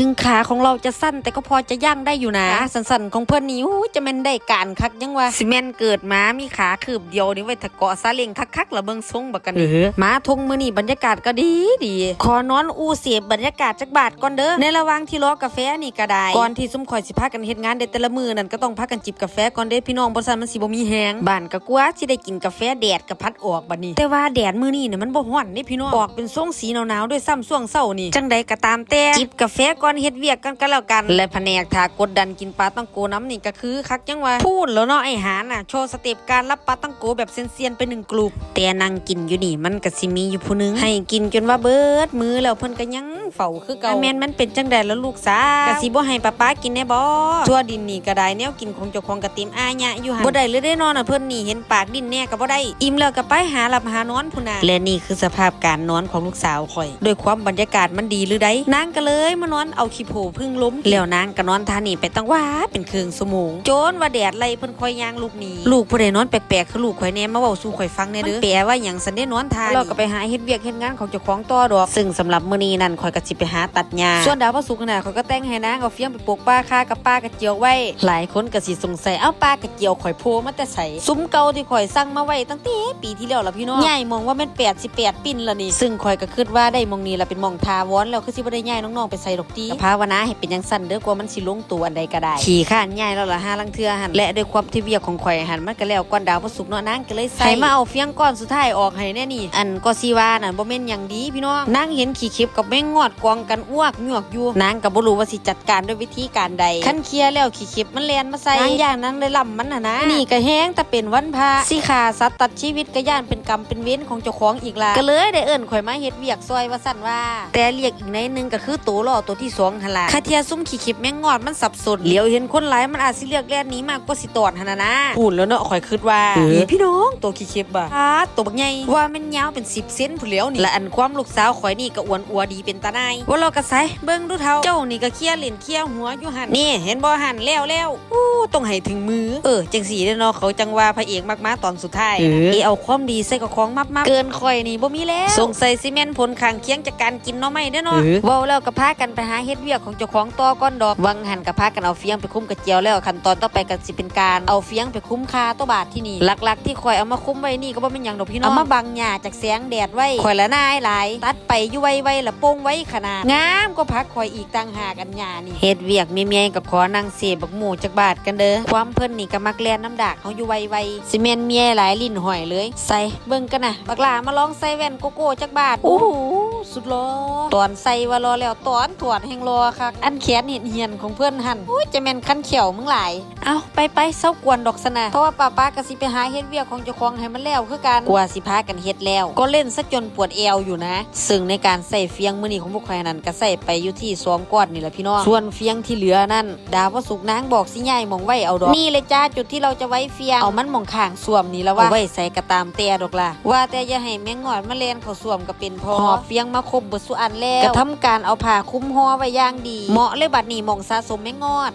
ถึงขาของเราจะสั้นแต่ก็พอจะย่างได้อยู่นะขาสั้นๆของเพื่อนนี่อู้จะแม่นได้การคักยังวะสิแม่นเกิดมามีขาคืบเดียวนี่ไว้ถ้าเกาะซาเล้งคักๆละเบิ่งทรงบักกันนี่หมาทงมื้อนี่บรรยากาศก็ดีดีขอนอนอูเสียบบรรยากาศจักบาทก่อนเด้อในระหว่างที่รอกาแฟนี่ก็ได้ก่อนที่ซุ่มข่อยสิพากันเฮ็ดงานเด็ดแต่ละมื้อนั่นก็ต้องพากันจิบกาแฟก่อนเด้พี่น้องบ่ซั่นมันสิบ่มีแฮงบ้านก็กลัวสิได้กินกาแฟแดดก็พัดออกบัดนี้ แต่ว่าแดดมื้อนี้เนี่ยมันบ่ร้อนเด้พี่น้องออกเป็นทรงสีหนาวๆด้วยซ้ำช่วงเช้านี่จังใดก็ตามแต่จิบกาแฟก่อนเฮ็ดเวียกกันก็แล้วกัน และแผนกถ้ากดดันกินปลาต้องโกน้ำนี่ก็คือคักจังว่าพูดแล้วเนาะไอ้หาน่ะโชว์สเต็ปการรับปลาต้องโกแบบเซียนๆไปหนึ่งกลุ่มแต่นั่งกินอยู่นี่มันก็สิมีอยู่ผู้หนึง ให้กินจนว่าเบิดมือแล้วเพิ่นก็ยังเฝ้าคือเก่าแม่นมันเป็นจังใดแล้วลูกสาวก็สิบ่ให้ป้าป้ากินแน่บ่ทั่วดินนี่ก็ได้แนวกินของเจ้าของกะติมอายะอยู่หั่นบ่ได้เลยได้นอนน่ะเพิ่นนี่เห็นปากดินแน่ก็บ่ได้ อิ่มแล้วก็ไปหาหลับหานอนพุ่นน่ะและนี่คือสภาพการนอนของลูกสาวข่อยด้วยความบรรยากาศมันดีหรือใดนางก็เลยมานอนเอาขี้โผพึ่งล้มแล้วนางก็นอนท่านี่ไปตั้งว่าเป็นครึ่งชั่วโมงโจนว่าแดดไล่เพิ่นคอยย่างลูกหนีลูกผู้ใดนอนแปลกๆคือลูกข่อยแน่มาเว้าสู่ข่อยฟังแน่เด้อแปลว่าหยังสันได้นอนท่าเราก็ไปหาเฮ็ดเวียกเฮ็ดงานของเจ้าของต่อดอก ซึ่งสำหรับมื้อนี้นั่นข่อยก็สิไปหาตัดหญ้าส่วนดาวพระศุกร์น่ะข่อยก็แต่งให้นางเอาเฟียงไปปลูกป้าค่ากับป้ากระเจียวไว้ หลายคนก็สิสงสัยเอ้าป้ากระเจียวข่อยโพมาแต่ไสซุ้มเก่าที่ข่อยสั่งมาไว้ตั้งแต่ปีที่แล้วล่ะพี่น้องใหญ่มองว่าแม่น88ปิ้นแล้วนี่ซึ่งข่อยก็คิดว่าได้มองนี้ล่ะเป็นมองทาวอนแล้วคือสิบ่ได้ย้ายน้องๆไปใส่ดอกตีก็ภาวนาให้เป็นจังซั่นเด้อกว่ามันสิลงตัวอันใดก็ได้ ขี่ข้านย้ายแล้วล่ะห้าลังเทื่อหั่นและด้วยความที่เวียกของข่อยหั่นมันก็แล้วก่อนดาวพระศุกร์เนาะนางก็เลยใส่ให้มาเอาเฟียงก้อนสุดท้ายออกให้แน่นี่ อันก็สิว่านั่นบ่แม่นหยังดีพี่น้องนางเห็นขี้เข็บกับแม่งงอดกองกันอ้วกยวกอยู่นางก็บ่รู้ว่าสิจัดการด้วยวิธีการใดคันเคลียร์แล้วขี้เข็บมันแล่นมาใส่นางย่างนางเลยล่ำมันน่ะนะนี่ก็แห้งแต่เป็นวันพระสิขาสัตว์ตัดชีวิตก็ย่านเป็นกรรมเป็นเวรของเจ้าของอีกล่ะก็เลยได้เอิ้นข่อยมาเฮ็ดเวียกซอยว่าสั่นว่า แต่เรียกอีกในหนึงก็คือตัวล่อตัวที่สองหั่นล่ะคาเทียซุ่มขี้เข็บแม่งงอดมันสับสนเหลียวเห็นคนหลายมันอาจสิเลือกแล่นหนี้มากกว่าสิตอดหั่นน่ะนะพูดแล้วเนาะข่อยคิดว่าอีพี่น้องตัวขี้เข็บอะอ่าตัวบักใหญ่ว่ามันยาวเป็น10เซนผู้เหลียวนี่และอันความลูกสาวข่อยนี่ก็อ้วนอัวดีเป็นตาหนายว่าเราก็ใส่เบิ่งดูเท่าเจ้านี่ก็เคลียร์เล่นเคลียร์หัวอยู่หั่นนี่เห็นบ่หั่นแล้วแล้วอู้ต้องให้ถึงมือเออจังสีเด้อเนาะเขาจังว่าพระเอกมากมาตอนสุดท้ายเออเอเอาความดีใส่กับของมับมับเกินข่อยนี่บ่มีแล้วสงสัยซีเมนต์ผลข้างเคียงจากการกินเนาะไม่เด้อเนาะเออเว้าแล้วก็พากันไปหาเฮ็ดเวียกของเจ้าของต่อก้อนดอกวังหันก็พากันเอาเฟียงไปคุ้มกระเจียวแล้วขั้นตอนต่อไปก็สิเป็นการเอาเฟียงไปคุ้มค่าตัวบาทที่นี่หลักๆ ที่ข่อยเอามาคุ้มไว้นี่ก็บ่เป็นหยังดอกพี่น้องเอามาบังหญ้าจากแสงแดดไว้ข่อยละนายหลาย ตัดไปอยู่ไวๆละโป้งไว้ขนาดงามก็พักข่อยอีกต่างหากอันหญ้านี่เฮ็ดเวียกเมียๆก็ขอนั่งเสพบักหมูจากบาทกันเด้อความเพิ่นนี่ก็มักแล่นน้ำดากเฮาอยู่ไวๆสิแม่นเมียหลายลิ้นหอยเลย ใส่เบิ่งกันน่ะบักหลามาลองใส่แว่นโกโก้จากบาทโอ้โห สุดหลอตอนใส่ว่ารอแล้วตอนถวดแห่งรอคักอันแขนเห็นเหียนของเพื่อนหันอุ้ยจะแม่นคันเขียวมึงหลายเอาไปไปเศร้ากวนดอกสนะเพราะว่าป้าป้าก็สิไปหาเฮ็ดเวียกของเจ้าของให้มันแล้วคือกันกว่าสิพากันเฮ็ดแล้ว ก็เล่นซะจนปวดเอวอยู่นะ ซึ่งในการใส่เฟียงมื้อนี้ของพวกใครนั้นก็ใส่ไปอยู่ที่สองก้อนนี่แหละพี่น้องส่วนเฟียงที่เหลือนั่นดาวพระสุกร์นางบอกสิใหญ่มองไว้เอาดอกนี่เลยจ้าจุดที่เราจะไว้เฟียงเอามันหมองข้างสวมนี่แล้วว่าเอาไว้ใส่กระตามแต่ดอกล่ะว่าแต่อย่าให้แมงงอดมาเล่นเขาสวมก็เป็นพอหอบเฟียงมาครบเบิดสุอันแล้วก็ทำการเอาผ้าคลุมห่อไว้อย่างดี เหมาะเลยบัดนี้หมองสะสมแมงงอด